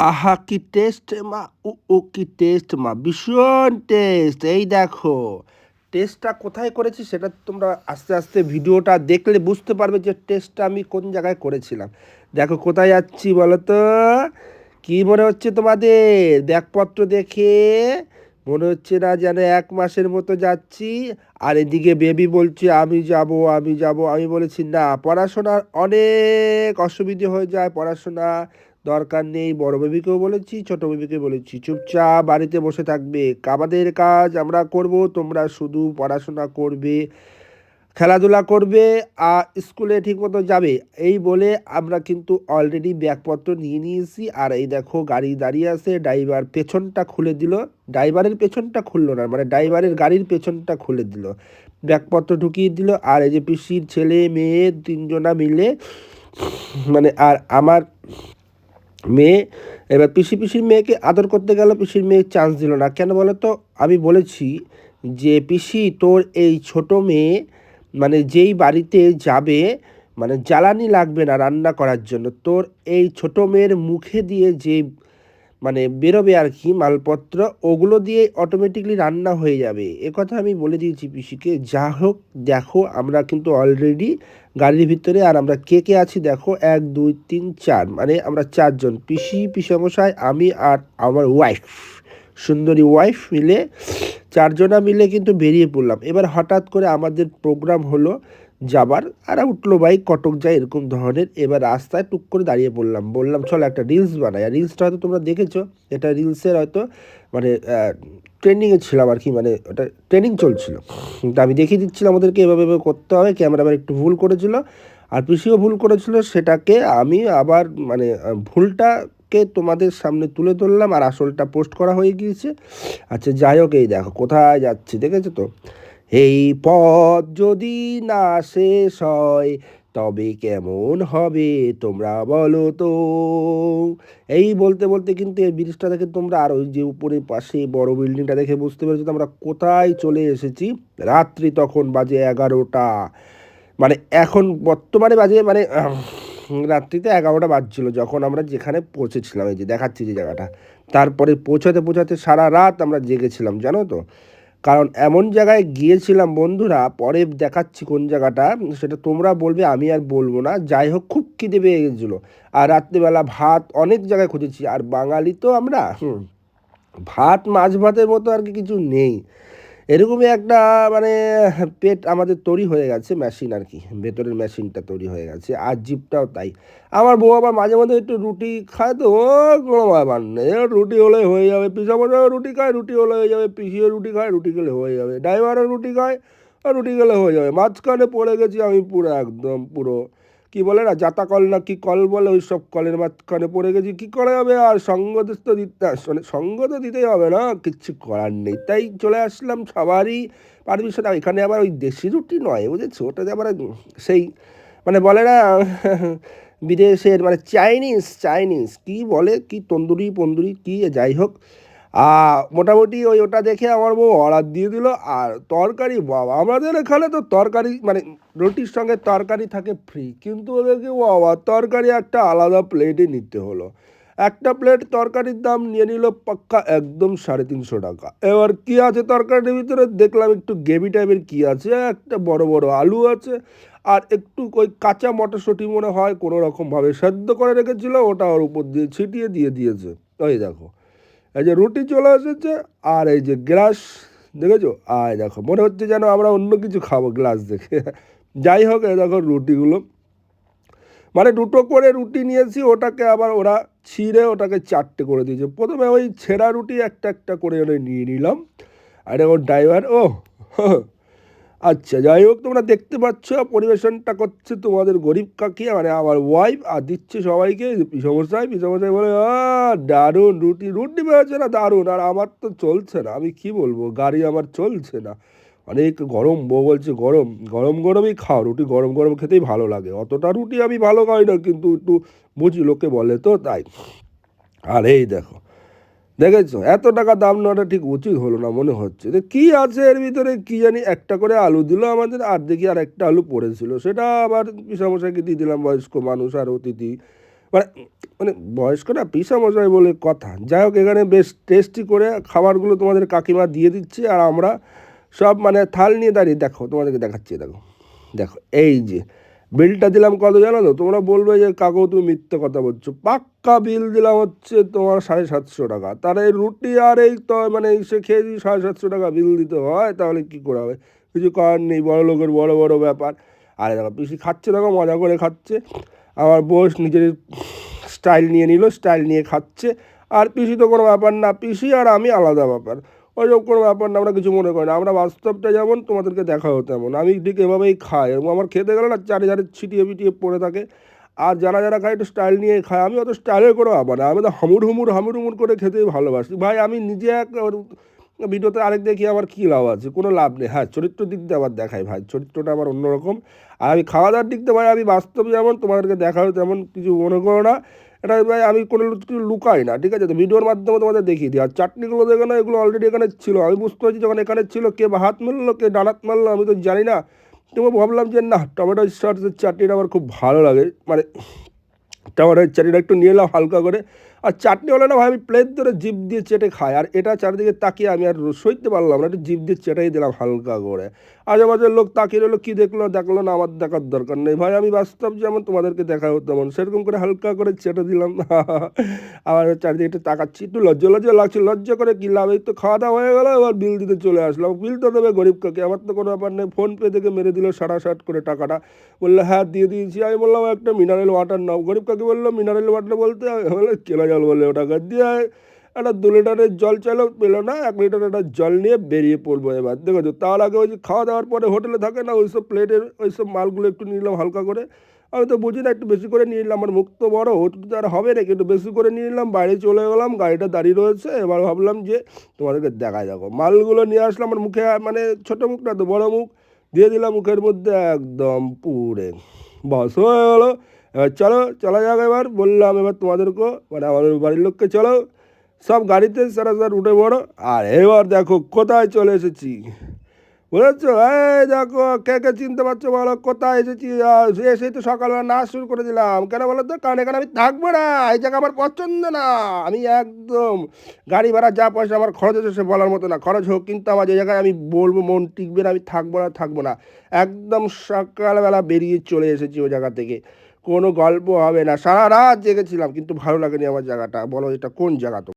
আহা, কি টেস্ট মা ও ও কি টেস্ট মা, ভীষণ টেস্ট এই দেখো টেস্টটা কোথায় করেছি সেটা তোমরা আস্তে আস্তে ভিডিওটা দেখলে বুঝতে পারবে যে টেস্টটা আমি কোন জায়গায় করেছিলাম। দেখো, কোথায় যাচ্ছি বলো তো কী মনে হচ্ছে তোমাদের? ব্যাগপত্র দেখে মনে হচ্ছে না যেন এক মাসের মতো যাচ্ছি। আর এদিকে বেবি বলছে, আমি যাব আমি যাব। আমি বলেছি, না পড়াশোনার অনেক অসুবিধে হয়ে যায়, পড়াশোনা দরকার নেই। বড় বেবিকেও বলেছি, ছোট বেবিকে বলেছি, চুপচাপ বাড়িতে বসে থাকবে। আমাদের কাজ আমরা করব, তোমরা শুধু পড়াশোনা করবে। খেলাধুলা করবে আর স্কুলে ঠিকমতো যাবে। এই বলে আমরা কিন্তু অলরেডি ব্যাগপত্র নিয়ে নিয়েছি। আর এই দেখো গাড়ি দাঁড়িয়ে আছে ড্রাইভার পেছনটা খুলে দিল। ড্রাইভারের পেছনটা খুললো না মানে ড্রাইভারের গাড়ির পেছনটা খুলে দিল। ব্যাগপত্র ঢুকিয়ে দিল। আর এই যে পিসির ছেলে, মেয়ে তিনজনা মিলে মানে আর আমার মেয়ে, এবার পিসি, পিসির মেয়েকে আদর করতে গেল, পিসির মেয়ে চান্স দিল না। কেন বলো তো আমি বলেছি যে, পিসি তোর এই ছোট মেয়ে মানে যেই বাড়িতে যাবে মানে জ্বালানি লাগবে না রান্না করার জন্য, তোর এই ছোট মেয়ের মুখে দিয়ে যে মানে বেরোবে আর কি মালপত্র, ওগুলো দিয়ে অটোমেটিকলি রান্না হয়ে যাবে। কথা আমি বলে দিয়েছি পিসিকে, যা হোক, দেখো, আমরা কিন্তু অলরেডি গাড়ির ভিতরে আর আমরা কে কে আছি দেখো, এক, দুই, তিন, চার মানে আমরা চারজন, পিসি, পিসামশাই, আমি আর আমার ওয়াইফ সুন্দরী ওয়াইফ মিলে, চারজনা মিলে কিন্তু বেরিয়ে পড়লাম। এবার হঠাৎ করে আমাদের প্রোগ্রাম হলো যাবার, আর উঠল বাইক কটক যায় এরকম ধরনের। এবার রাস্তায় টুক করে দাঁড়িয়ে পড়লাম। বললাম, চলো একটা রিলস বানাই। আর রিলসটা হয়তো তোমরা দেখেছ, এটা রিলসের হয়তো মানে ট্রেন্ডিংয়ে ছিলাম আর কি মানে ওটা ট্রেনিং চলছিল। তা আমি দেখিয়ে দিচ্ছিলাম আমাদেরকে এভাবে এভাবে করতে হবে। ক্যামেরাম্যান একটু ভুল করেছিল। আর পিসিও ভুল করেছিল, সেটাকে আমি আবার মানে ভুলটাকে তোমাদের সামনে তুলে ধরলাম আর আসলটা পোস্ট করা হয়ে গিয়েছে। আচ্ছা যাই হোক, এই দেখো, কোথায় যাচ্ছি, দেখেছ তো? এই পথ যদি না শেষ হয়, তবে কেমন হবে তোমরা বলো তো? এই বলতে বলতে কিন্তু এই ব্রিজটা দেখে তোমরা আর ওই যে উপরে পাশে বড় বিল্ডিংটা দেখে বুঝতে পেরেছ আমরা কোথায় চলে এসেছি? রাত্রি তখন বাজে এগারোটা। মানে এখন বর্তমানে বাজে মানে রাত্রিতে এগারোটা বাজছিল, যখন আমরা যেখানে পৌঁছেছিলাম, এই যে দেখাচ্ছি যে জায়গাটা। তারপরে পৌঁছাতে পৌঁছাতে সারা রাত আমরা জেগেছিলাম, জানো তো? কারণ এমন জায়গায় গিয়েছিলাম বন্ধুরা, পরে দেখাচ্ছি কোন জায়গাটা, সেটা তোমরা বলবে, আমি আর বলব না। যাই হোক, খুব খিদে পেয়ে গেছিল। আর রাত্রিবেলা ভাত অনেক জায়গায় খুঁজেছি, আর বাঙালি তো আমরা, হুম, ভাত, মাছ, ভাতের মতো আর কি কিছু নেই। এরকমই একটা মানে পেট আমাদের তৈরি হয়ে গেছে মেশিন আর কি। ভেতরের মেশিনটা তৈরি হয়ে গেছে, আর জিপটাও তাই। আমার বউ আবার মাঝে মাঝে একটু রুটি খায় তো, ও কোনো ব্যাপার নেই রুটি হলে হয়ে যাবে পিসা রুটি খায়, রুটি হলে হয়ে যাবে, পিসিও রুটি খায়, রুটি গেলে হয়ে যাবে। ড্রাইভারও রুটি খায় রুটি গেলে হয়ে যাবে। মাঝখানে পড়ে গেছি আমি পুরো একদম, পুরো। কি বলে না জাতা কল না, কি কল বলে, ওই সব কলের মাঝখানে পড়ে গেছি, কী করা যাবে আর সঙ্গ তো দিতে মানে সঙ্গ তো দিতেই হবে না, কিচ্ছু করার নেই, তাই চলে আসলাম সবারই পারমিশন এখানে আবার ওই দেশি রুটি নয়, বুঝেছ ওটাতে আবার সেই মানে বলে না, বিদেশের মানে চাইনিজ চাইনিজ কি বলে, কি তন্দুরি, পন্দুরি, কি, যাই হোক মোটামুটি ওই ওটা দেখে আমার বউ অর্ডার দিয়ে দিল। আর তরকারি, বাবা, আমাদের এখানে তো তরকারি মানে রুটির সঙ্গে তরকারি থাকে ফ্রি কিন্তু ওদেরকে, বাবা, তরকারি একটা আলাদা প্লেটে নিতে হলো। একটা প্লেট তরকারির দাম নিয়ে নিল পাক্কা একদম সাড়ে তিনশো টাকা। এবার কী আছে তরকারির ভিতরে? দেখলাম একটু গেভি টাইপের কী আছে, একটা বড় বড় আলু আছে, আর একটু ওই কাঁচা মটরশুঁটি মনে হয়, কোনো রকমভাবে সেদ্ধ করে রেখেছিলো, ওটা ওর উপর দিয়ে ছিটিয়ে দিয়ে দিয়েছে। ওই দেখো। এই যে রুটি চলে এসেছে আর এই যে গ্লাস, দেখেছ? আর দেখো, মনে হচ্ছে যেন আমরা অন্য কিছু খাব গ্লাস দেখে। যাই হোক, এই দেখো রুটিগুলো। মানে দুটো করে রুটি নিয়েছি, ওটাকে আবার ওরা ছিঁড়ে ওটাকে চারটে করে দিয়েছে। প্রথমে ওই ছেঁড়া রুটি একটা একটা করে নিয়ে নিলাম। আর ওর ড্রাইভার ও আচ্ছা যাই হোক, তোমরা দেখতে পাচ্ছ, পরিবেশনটা করছে তোমাদের গরিব কাকি মানে আমার ওয়াইফ আর দিচ্ছে সবাইকে, পিসমশাই পিসমশাই বলে দারুণ, রুটি রুটি বেরোচ্ছে না, দারুণ, আর আমার তো চলছে না, আমি কি বলব, গাড়ি আমার চলছে না। অনেক গরম, বউ বলছে, গরম গরম, গরমই খাও, রুটি গরম গরম খেতেই ভালো লাগে। অতটা রুটি আমি ভালো খাই না, কিন্তু একটু বুঝি, লোকে বলে তো তাই। আর এই দেখো দেখেছ? এত টাকা দাম নেওয়াটা ঠিক উচিত হলো না মনে হচ্ছে। যে কী আছে এর ভিতরে? কী জানি একটা করে আলু দিল আমাদের, আর দেখি আর একটা আলু পড়েছিল। সেটা আবার পিসামশাইকে দিয়ে দিলাম, বয়স্ক মানুষ আর অতিথি। মানে মানে বয়স্ক না পিসা মশাই বলে কথা। যাই হোক, এখানে বেশ টেস্টি করে খাবারগুলো তোমাদের কাকিমা দিয়ে দিচ্ছে, আর আমরা সব মানে থাল নিয়ে দাঁড়িয়ে, দেখো তোমাদেরকে দেখাচ্ছি, দেখো। দেখো, এই যে বিলটা দিলাম কত জানো তো? তোমরা বলবে যে, কাকু, তুমি মিথ্যে কথা বলছো। পাক্কা বিল দিলাম হচ্ছে তোমার সাড়ে সাতশো টাকা। তার এই রুটি আর এই তো মানে সে খেয়ে যদি সাড়ে সাতশো টাকা বিল দিতে হয়, তাহলে কী করে হবে? কিছু করার নেই, বড় লোকের বড় বড় ব্যাপার। আরে দেখো, পিসি খাচ্ছে দেখো, মজা করে খাচ্ছে। আমার বস নিজের স্টাইল নিয়ে নিল স্টাইল নিয়ে খাচ্ছে। আর পিসি তো কোনো ব্যাপার না, পিসি আর আমি আলাদা ব্যাপার। ওইসব কোনো ব্যাপার না, আমরা কিছু মনে করি না। আমরা বাস্তবটা যেমন তোমাদেরকে দেখা হতো তেমন। আমি ঠিক এভাবেই খাই এবং আমার খেতে গেলে না চারে চারি ছিটিয়ে পিটিয়ে পড়ে থাকে। আর যারা যারা খায় একটু স্টাইল নিয়ে খায়, আমি অত স্টাইলের কোনো ব্যাপার না। আমি তো হামুর হুমুর হামুর হুমুর করে খেতেই ভালোবাসি। ভাই, আমি নিজে এক ভিডিওতে আরেক দেখি আমার কী লাভ আছে, কোনো লাভ নেই। হ্যাঁ চরিত্র দিক দিয়ে আবার দেখাই ভাই, চরিত্রটা আমার অন্যরকম। আর আমি খাওয়া দাওয়ার দিক দিয়ে ভাই, আমি বাস্তব যেমন তোমাদেরকে দেখাও তেমন কিছু মনে করো না। এটা ভাই আমি কোনো লুকাই না, ঠিক আছে? তো ভিডিওর মাধ্যমে তোমাদের দেখিয়ে দিই। আর চাটনিগুলো দেখে না, এগুলো অলরেডি এখানে ছিল। আমি বুঝতে পারছি যখন এখানে ছিল, কে বা হাত মারলো কে ডানাত মারলো আমি তো জানি না। তবু ভাবলাম যে, না, টমেটো সসের চাটনিটা আমার খুব ভালো লাগে। মানে টমেটোর চাটনিটা একটু নিয়ে এলাম হালকা করে। আর চাটনি হলে না ভাই, আমি প্লেট ধরে জিপ দিয়ে চেটে খাই। আর এটা চারিদিকে তাকিয়ে আমি আর সইতে পারলাম না, একটু জিপ দিয়ে চেটাই দিলাম হালকা করে। আজেবাজের লোক তাকিয়ে রইল, কী দেখল দেখল না, আমার দেখার দরকার নেই। ভাই, আমি বাস্তব যেমন তোমাদেরকে দেখা হতো তেমন, সেরকম করে হালকা করে চেটে দিলাম। আবার চারিদিকে একটু তাকাচ্ছি, একটু লজ্জা লজ্জা লাগছে, লজ্জা করে কী লাভ? এই তো খাওয়া দাওয়া হয়ে গেলো, এবার বিল দিতে চলে আসলাম। বিল তো দেবে গরিব কাকে, আমার তো কোনো ব্যাপার নেই। ফোনপে থেকে মেরে দিল সাড়া ষাট করে টাকাটা। বলল হ্যাঁ দিয়ে দিয়েছি। আমি বললাম, একটা মিনারেল ওয়াটার নাও। গরিব কাকে বলল মিনারেল ওয়াটার বলতে বলে কেনা জল বললে ওটাকে দিয়ে একটা দু লিটারের জল চাইলো পেল না, এক লিটার একটা জল নিয়ে বেরিয়ে পড়ব এবার। দেখো তো তার আগে ওই যে খাওয়া দাওয়ার পরে হোটেলে থাকে না ওই সব প্লেটের ওই সব মালগুলো একটু নিলাম হালকা করে। আমি তো বুঝি না, একটু বেশি করে নিয়ে নিলাম, আমার মুখ তো বড় ওটু তো আর হবে না একটু বেশি করে নিয়ে নিলাম, বাইরে চলে গেলাম, গাড়িটা দাঁড়িয়ে রয়েছে, এবার ভাবলাম যে তোমাদেরকে দেখা যাব। মালগুলো নিয়ে আসলাম, আমার মুখে মানে ছোটো মুখ না তো, বড়ো মুখ, দিয়ে দিলাম মুখের মধ্যে একদম পুরে বস হয়ে গেলো। এবার চলো, চলা যাক এবার। বললাম এবার তোমাদেরকেও মানে আমাদের বাড়ির লোককে চলো। সব গাড়িতে সারা সার উঠে পড়ো। আর এবার দেখো, কোথায় চলে এসেছি? বুঝেছ? এই দেখো, কে কে চিনতে পারছ বলো? কোথায় এসেছি? এসেই তো সকালবেলা নাচ শুরু করে দিলাম। কেন বলো তো? কারণ এখানে আমি থাকব না। এই জায়গা আমার পছন্দ না। আমি একদম গাড়ি ভাড়া, যা পয়সা, আমার খরচ হচ্ছে সে বলার মতো না। খরচ হোক, কিন্তু আমার যে জায়গায় আমি বলব, মন টিকবে না, আমি থাকব না থাকব না। একদম সকালবেলা বেরিয়ে চলে এসেছি ওই জায়গা থেকে। কোনো গল্প হবে না। সারা রাত জেগেছিলাম, কিন্তু ভালো লাগেনি আমার জায়গাটা। বলো এটা কোন জায়গা তো